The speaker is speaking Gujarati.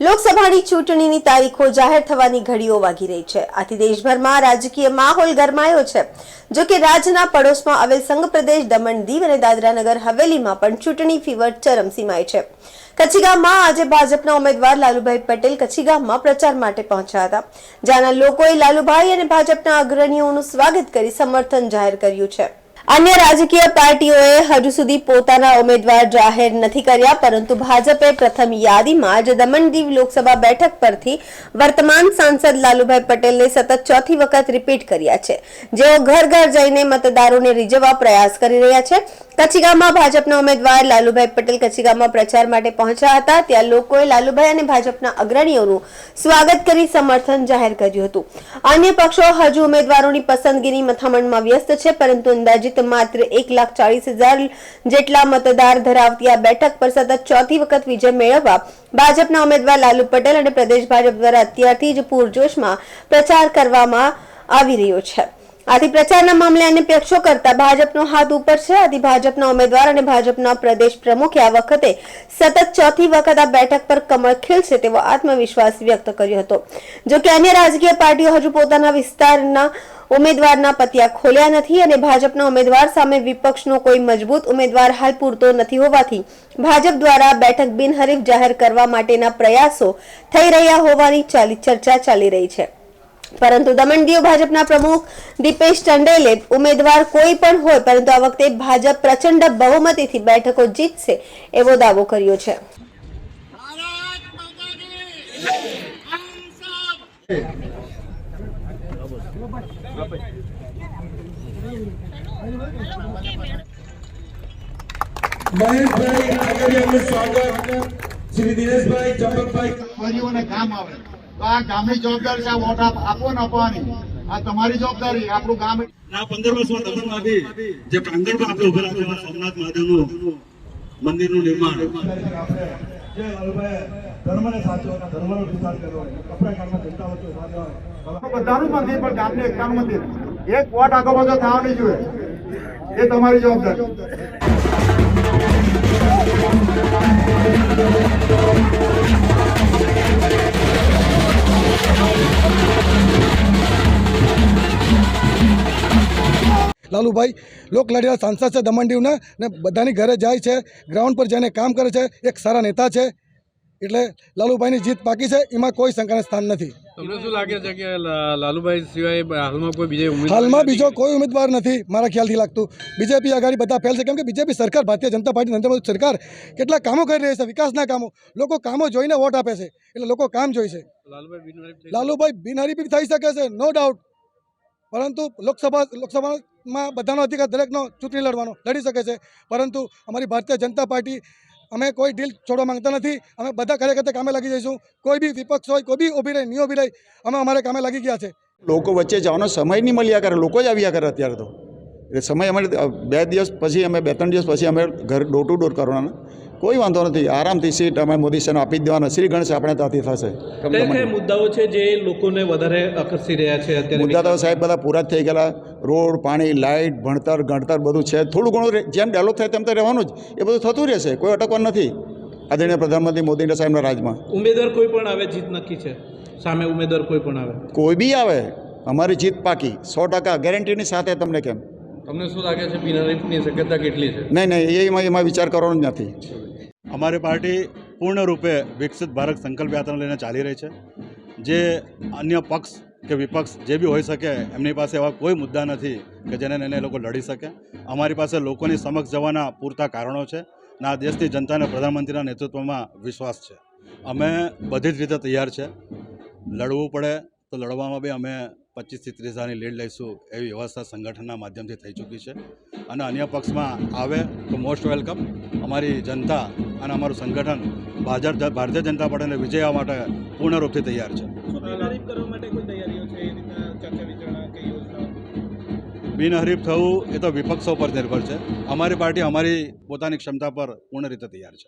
લોકસભાની ચૂંટણીની તારીખો જાહેર થવાની ઘડીઓ વાગી રહી છે. આથી દેશભરમાં રાજકીય માહોલ ગરમાયો છે. જો કે રાજ્યના પડોશમાં આવેલ સંઘ પ્રદેશ દમણ દીવ અને દાદરાનગર હવેલીમાં પણ ચૂંટણી ફીવર ચરમસીમાએ છે. કચ્છીગામમાં આજે ભાજપના ઉમેદવાર લાલુભાઈ પટેલ કચ્છીગામમાં પ્રચાર માટે પહોંચ્યા હતા. જ્યાંના લોકોએ લાલુભાઈ અને ભાજપના અગ્રણીઓનું સ્વાગત કરી સમર્થન જાહેર કર્યું છે. અન્ય રાજકીય પાર્ટીઓએ હજુ સુધી પોતાના ઉમેદવાર જાહેર નથી કર્યા, પરંતુ ભાજપે પ્રથમ યાદીમાં જ દમણ દીવ લોકસભા બેઠક પરથી વર્તમાન સાંસદ લાલુભાઈ પટેલને સતત ચોથી વખત રિપીટ કર્યા છે. જેઓ ઘર ઘર જઈને મતદારોને રીઝવવા પ્રયાસ કરી રહ્યા છે. કચીગામમાં ભાજપના ઉમેદવાર લાલુભાઈ પટેલ કચીગામમાં પ્રચાર માટે પહોંચ્યા હતા. ત્યાં લોકોએ લાલુભાઈ અને ભાજપના અગ્રણીઓનું સ્વાગત કરી સમર્થન જાહેર કર્યું હતું. અન્ય પક્ષો હજુ ઉમેદવારોની પસંદગીની મથામણમાં વ્યસ્ત છે, પરંતુ અંદાજિત માત્ર એક લાખ ચાલીસ હજાર જેટલા મતદાર ધરાવતી આ બેઠક પર સતત ચોથી વખત વિજય મેળવવા ભાજપના ઉમેદવાર લાલુ પટેલ અને પ્રદેશ ભાજપ દ્વારા અત્યારથી જ પૂરજોશમાં પ્રચાર કરવામાં આવી રહ્યો છે. આથી પ્રચારના મામલે અન્ય પક્ષો કરતા ભાજપનો હાથ ઉપર છે. આથી ભાજપના ઉમેદવાર અને ભાજપના પ્રદેશ પ્રમુખે આ વખતે સતત ચોથી વખત આ બેઠક પર કમળ ખીલશે તેવો આત્મવિશ્વાસ વ્યક્ત કર્યો હતો. જો કે અન્ય રાજકીય પાર્ટીઓ હજુ પોતાના વિસ્તારના ઉમેદવારના પતિયા ખોલ્યા નથી અને ભાજપના ઉમેદવાર સામે વિપક્ષનો કોઈ મજબૂત ઉમેદવાર હાલ પૂરતો નથી હોવાથી ભાજપ દ્વારા બેઠક બિનહરીફ જાહેર કરવા માટેના પ્રયાસો થઈ રહ્યા હોવાની ચર્ચા ચાલી રહી છે. પરંતુ દમણ ભાજપના પ્રમુખ દીપેશ ચંડેલે ઉમેદવાર કોઈ પણ હોય પરંતુ આ વખતે ભાજપ પ્રચંડ બહુમતીથી બેઠકો જીતશે એવો દાવો કર્યો છે. મહેશભાઈ આગળનું સ્વાગત શ્રી દિનેશભાઈ કામ આવે. તો આ ગામની જવાબદારી આ વોટ આપો ને આપવાની આ તમારી જવાબદારી આપણું ગામ આ પંદર વર્ષમાં દમણમાંથી જે પ્રાંગણમાં આપણે ઊભા રાખેલા નિર્માણ. જે લાલુભાઈ ધર્મને સાચો ધર્મનો વિસ્તાર મંદિર પણ ગામનું એકતાનું મંદિર એક વોટ આગળ પાછો થવા જોઈએ. એ તમારી જવાબદારી. લાલુભાઈ લોક લડેલા સાંસદ છે દમણ દીવના ને બધાની ઘરે જાય છે ગ્રાઉન્ડ પર જઈને કામ કરે છે એક સારા નેતા છે. એટલે લાલુભાઈની જીત બાકી છે એમાં કોઈ શંકાને સ્થાન નથી. તમને શું લાગે છે કે લાલુભાઈ સિવાય હાલમાં કોઈ બીજે હાલમાં બીજો કોઈ ઉમેદવાર નથી મારા ખ્યાલથી લાગતું. બીજેપી આગાડી બધા ફેલ છે કેમ કે બીજેપી સરકાર ભારતીય જનતા પાર્ટી નરેન્દ્ર મોદી સરકાર કેટલા કામો કરી રહી છે વિકાસના કામો. લોકો કામો જોઈને વોટ આપે છે એટલે લોકો કામ બિનહરીફ થઈ લાલુભાઈ બિનહરીફી થઈ શકે છે નો ડાઉટ પરંતુ લોકસભા લોકસભા લોકસભામાં બધાનો અધિકાર દરેકનો ચૂંટણી લડવાનો, લડી શકે છે. પરંતુ અમારી ભારતીય જનતા પાર્ટી, અમે કોઈ ડીલ છોડવા માંગતા નથી. અમે બધા કાર્યકર્તા કામે લાગી જઈશું. કોઈ બી વિપક્ષ હોય, કોઈ બી ઊભી રહી, નહીં ઊભી રહી, અમે અમારે કામે લાગી ગયા છે. લોકો વચ્ચે જવાનો સમય નહીં મળ્યા કરે, લોકો જ આવ્યા કરે અત્યારે તો. એટલે સમય અમારે બે દિવસ પછી, અમે બે ત્રણ દિવસ પછી અમે ઘર ડોર ટુ ડોર કરવાના. કોઈ વાંધો નથી. આરામથી સીટ અમે મોદી સાહેબ આપી દેવાનો. શ્રી ગણેશ આપણે ત્યાંથી થશે. મુદ્દાઓ છે જે લોકોને વધારે આકર્ષી રહ્યા છે અત્યારે? મુદ્દા તો સાહેબ બધા પૂરા થઈ ગયેલા. રોડ પાણી લાઇટ ભણતર ગણતર બધું છે. થોડું ઘણું જેમ ડેવલપ થાય તેમ તો રહેવાનું જ. એ બધું થતું રહેશે. કોઈ અટકવાનું નથી. આદરણીય પ્રધાનમંત્રી મોદીના સાહેબના રાજમાં. ઉમેદવાર કોઈ પણ આવે જીત નક્કી છે? સામે ઉમેદવાર કોઈ પણ આવે? કોઈ બી આવે અમારી જીત પાકી. સો ટકા ગેરંટીની સાથે તમને કેમ? તમને શું લાગે છે બિનહરીફની શક્યતા કેટલી છે? નહીં નહીં એમાં એમાં વિચાર કરવાનો જ નથી. અમારી પાર્ટી પૂર્ણ રૂપે વિકસિત ભારત સંકલ્પ યાત્રા લઈને ચાલી રહી છે. જે અન્ય પક્ષ કે વિપક્ષ જે બી હોઈ શકે, એમની પાસે એવા કોઈ મુદ્દા નથી કે જેને એને એ લોકો લડી શકે. અમારી પાસે લોકોની સમક્ષ જવાના પૂરતા કારણો છે અને આ દેશની જનતાને પ્રધાનમંત્રીના નેતૃત્વમાં વિશ્વાસ છે. અમે બધી જ રીતે તૈયાર છે. લડવું પડે તો લડવામાં બી અમે પચીસથી ત્રીસ હજારની લીડ લઈશું એવી વ્યવસ્થા સંગઠનના માધ્યમથી થઈ ચૂકી છે. અને અન્ય પક્ષમાં આવે તો મોસ્ટ વેલકમ અમારી જનતા અને અમારું સંગઠન ભાજપ ભારતીય જનતા પાર્ટીને વિજય માટે પૂર્ણરૂપથી તૈયાર છે. બિનહરીફ થવું એ તો વિપક્ષો પર નિર્ભર છે. અમારી પાર્ટી અમારી પોતાની ક્ષમતા પર પૂર્ણ રીતે તૈયાર છે.